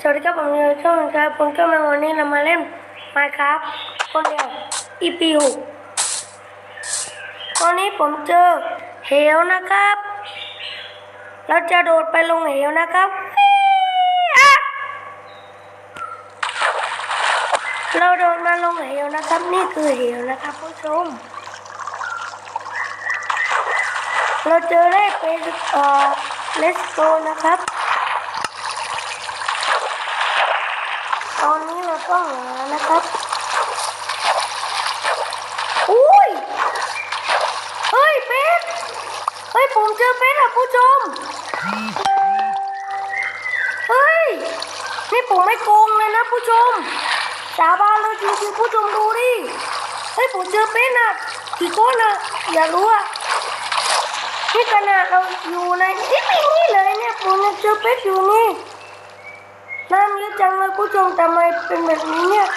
สวัสดีครับผมอยู่ช่องครับผมก็มาวันนี้เรามาเล่นมาครับคนเดียว EP หกตอนนี้ผมเจอเหวนะครับ เราจะโดดไปลงเหวนะครับเราโดดมาลงเหวนะครับ นี่คือเหวนะครับผู้ชม เราเจอได้เป็นเอ่อเลสโตนะครับ ตอนนี้เราต้องหานะครับอุ้ยเฮ้ยเป็ดเฮ้ยผมเจอเป็ดอะผู้ชมเฮ้ยนี่ผมไม่โกงเลยนะผู้ชมสาบานเลยจริงๆผู้ชมดูดิเฮ้ยผมเจอเป็ดอะกี่ก้อนอะอย่ารู้อะนี่ขนาดเราอยู่ในนี่นี่เลยเนี่ยผมเจอเป็ดอยู่นี่ น้ำเยอะจังเลยผู้ชมทำไมเป็นแบบนี้เนี่ย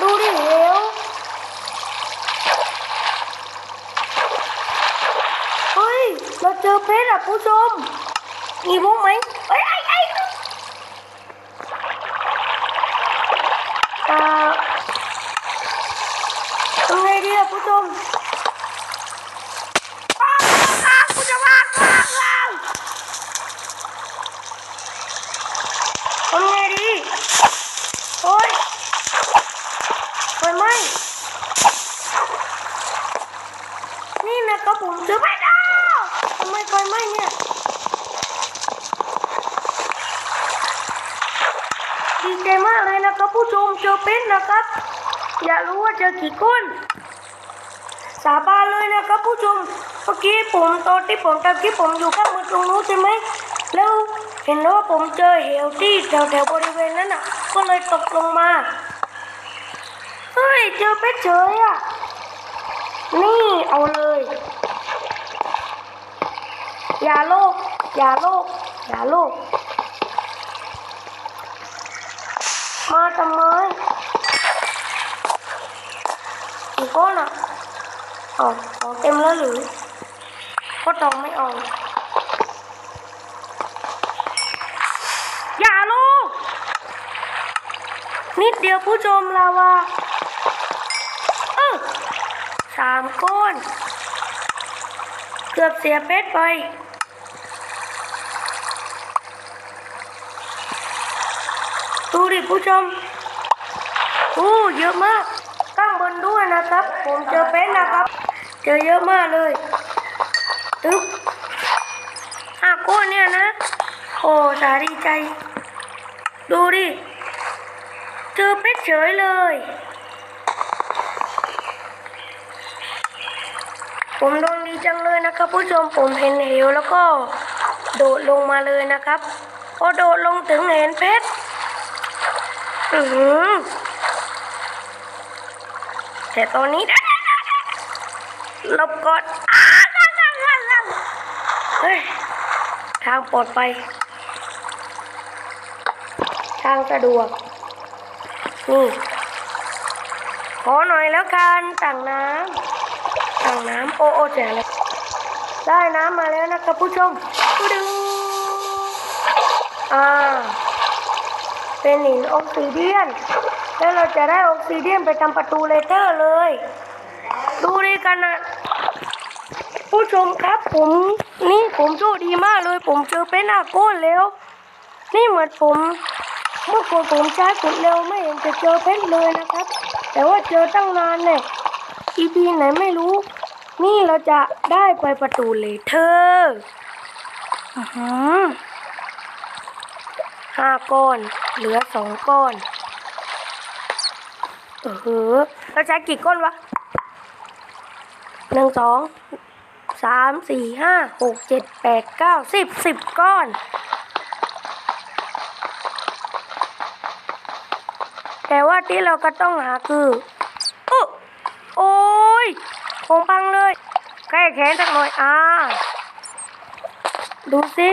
ดูดิเหวเฮ้ย เราเจอเพชรอะผู้ชมมีบุ้งไหมเฮ้ยไอ้ไอ้อ่าทำไงดีอะผู้ชมอ้าวอ้าวกูจะวางวางวาง ทำไงดีโอ๊ยไฟไหม้นี่นะครับผมเจอไฟดาวทำไมไฟไหม้เนี่ย ดีใจมากเลยนะครับผู้ชมเจอเป็ดนะครับ อยากรู้ว่าเจอกี่ก้น สาบานเลยนะครับผู้ชม เมื่อกี้ผมตอนที่ผมตะกี้ผมอยู่ข้างมือตรงนู้นใช่ไหม แล้วเห็นว่าผมเจอเหวที่แถวแถวๆบริเวณนั้นอะ ก็เลยตกลงมา เฮ้ย เจอเป็ดเฉยอะ นี่เอาเลย อย่าโลก อย่าโลก อย่าโลกมาทำไม กี่ก้อนอะอ๋อของเต็มแล้วหรือก็ตองไม่ออกอย่าลูก นิดเดียวผู้ชมลาวาเออสามก้อน เกือบเสียเพชรไปดูดิผู้ชมอู้เยอะมาก ข้างบนด้วยนะครับ ผมเจอเพชรนะครับ เจอเยอะมากเลยตึ๊บห้าก้อนเนี่ยนะ โอ้สาดีใจ ดูดิ เจอเพชรเฉยเลย ผมโดนดีจังเลยนะครับ ผู้ชมผมเห็นเหวแล้วก็โดดลงมาเลยนะครับพอโดดลงถึงเห็นเพชร อือ แต่ตอนนี้หลบก่อนเฮ้ยทางปลอดภัยทางสะดวก นี่ ขอหน่อยแล้วกันต่างน้ำต่างน้ำโอโอแจ๋เลยได้น้ำมาแล้วนะครับผู้ชมดึงอ่า เป็นหินออกซิเดียน แล้วเราจะได้ออกซิเดียนไปทำประตูเลเทอร์เลย ดูดีกันนะผู้ชมครับผมนี่ผมโชคดีมากเลย ผมเจอเป็นอาโก้แล้ว นี่เหมือนผม เมื่อก่อนผมใช้ขุดเร็วไม่เห็นจะเจอเพชรเลยนะครับ แต่ว่าเจอตั้งนานเนี่ยอีพีไหนไม่รู้ นี่เราจะได้ไปประตูเลเทอร์อื้อหือห้าก้อน เหลือสองก้อน เออเราใช้กี่ก้อนวะหนึ่งสองสามสี่ห้าหกเจ็ดแปดเก้าสิบสิบก้อน แต่ว่าที่เราก็ต้องหาคืออุ๊โอ้ยคงพังเลยแก้แขนสักหน่อยอ่าดูสิ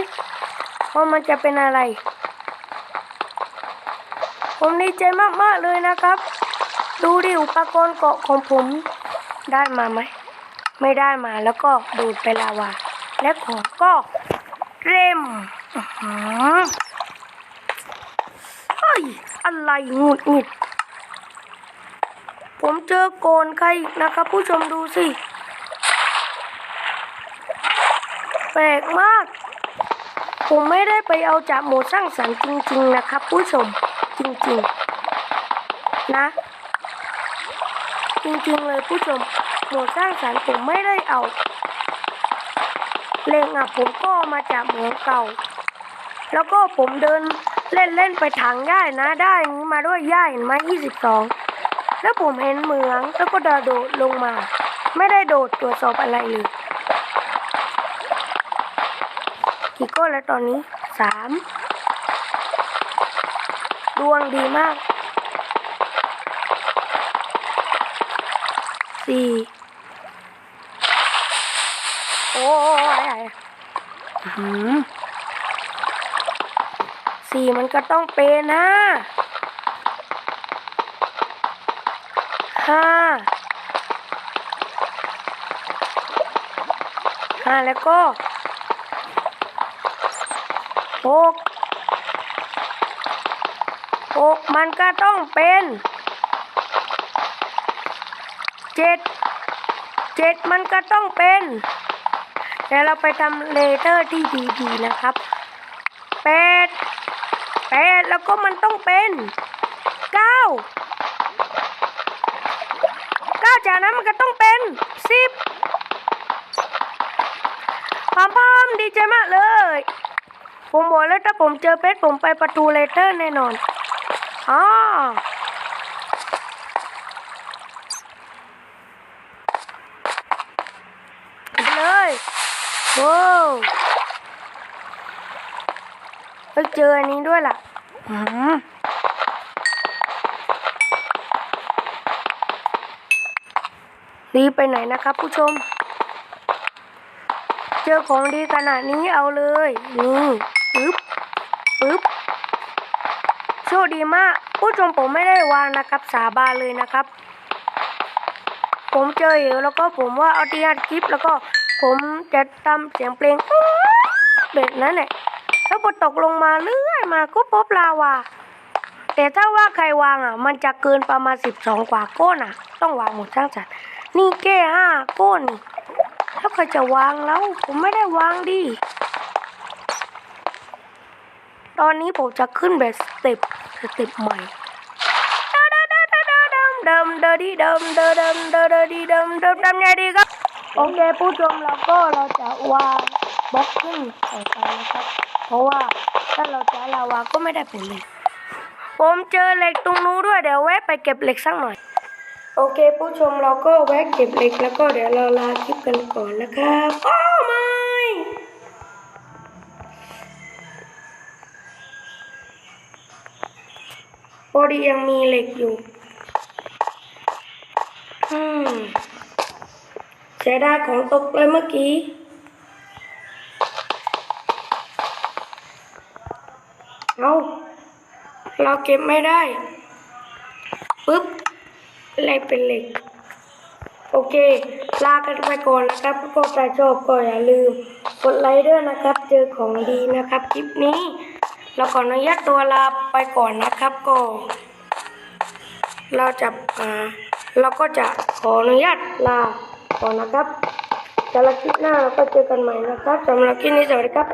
ว่ามันจะเป็นอะไร ผมดีใจมาก ๆ เลยนะครับ ดูดิอุปกรณ์เกาะของผมได้มาไหม ไม่ได้มาแล้วก็ดูดไปลาวา และของก็เร็มอืออเฮ้ยอะไรหงุดหงิด ผมเจอโกนใครอีกนะครับ ผู้ชมดูสิแปลกมาก ผมไม่ได้ไปเอาจากโหมดสร้างสรรค์จริง ๆ นะครับ ผู้ชมจริง ๆ นะ จริงๆเลยผู้ชมโหมดสร้างสรรค์ผมไม่ได้เอาเลงอะผมก็มาจากเหมืองเก่า แล้วก็ผมเดินเล่นเล่นๆไปถังย่ายนะ ได้อนนี้มาด้วยย่ายเห็นไหมยี่สิบสองแล้วผมเห็นเหมืองแล้วก็เดินโดดลงมา ไม่ได้โดดตรวจสอบอะไรเลยกี่ก้อนแล้วตอนนี้สามดวงดีมาก สี่โอ้ยอะไรอะอื้อหือสี่มันก็ต้องเป็นนะห้าห้าแล้วก็หกหกมันก็ต้องเป็น จ็ดเจ็ดมันก็ต้องเป็นเดี๋ยวเราไปทำเลเทอร์ที่ดีๆนะครับแปดแปดแล้วก็มันต้องเป็นเก้าเก้าจากนั้นมันก็ต้องเป็นสิบพามพามดีใจมากเลย ผมบอกแล้วถ้าผมเจอเพชรผมไปประตูเลเทอร์แน่นอนอ๋อไปเลย โว้วไปเจออันนี้ด้วยล่ะอืมรีบไปไหนนะครับ ผู้ชม เจอของดีขนาดนี้เอาเลย นี่ปึ๊บปึ๊บโชคดีมาก ผู้ชมผมไม่ได้วางนะครับ สาบานเลยนะครับ ผมเจอเหวแล้วก็ผมว่าเอาที่อัดคลิปแล้วก็ ผมจะทำเสียงเพลงแบบนั้นแหละแล้วพอตกลงมาเรื่อยมาก็พบลาวา แต่ถ้าว่าใครวางอะ มันจะเกินประมาณสิบสองกว่าก้นอะ ต้องวางหมดทั้งจัดนี่แค่ห้าก้นนี่แล้วใครจะวางแล้ว ผมไม่ได้วางดิตอนนี้ผมจะขึ้นแบบสเต็ปสเต็ปใหม่เดิมเดิมดีเดิมเดิมเดิมเดิมเดิมดีเดิมเดิมทำไงดีครับ โอเคผู้ชมเราก็เราจะวางบล็อกขึ้นต่อไปนะครับ เพราะว่าถ้าเราใช้ลาวาก็ไม่ได้ผลเลย ผมเจอเหล็กตรงนู้นด้วยเดี๋ยวแวะไปเก็บเหล็กสักหน่อย โอเค ผู้ชมเราก็แวะเก็บเหล็กแล้วก็เดี๋ยวเราลาคลิปกันก่อนนะครับโอ้ไม่พอดียังมีเหล็กอยู่ อืม เสียดาของตกเลยเมื่อกี้ เอาเราเก็บไม่ได้ปึ๊บเหล็กเป็นเหล็ก โอเค ลากันไปก่อนนะครับก็ใครชอบก็อย่าลืม กดไลค์ด้วยนะครับ เจอของดีนะครับ คลิปนี้ เราขออนุญาตตัวลาไปก่อนนะครับก็เราจะอ่าเราก็จะขออนุญาตลา ก่อนนะครับสำหรับคลิปหน้าเราก็เจอกันใหม่นะครับสำหรับคลิปนี้สวัสดีครับ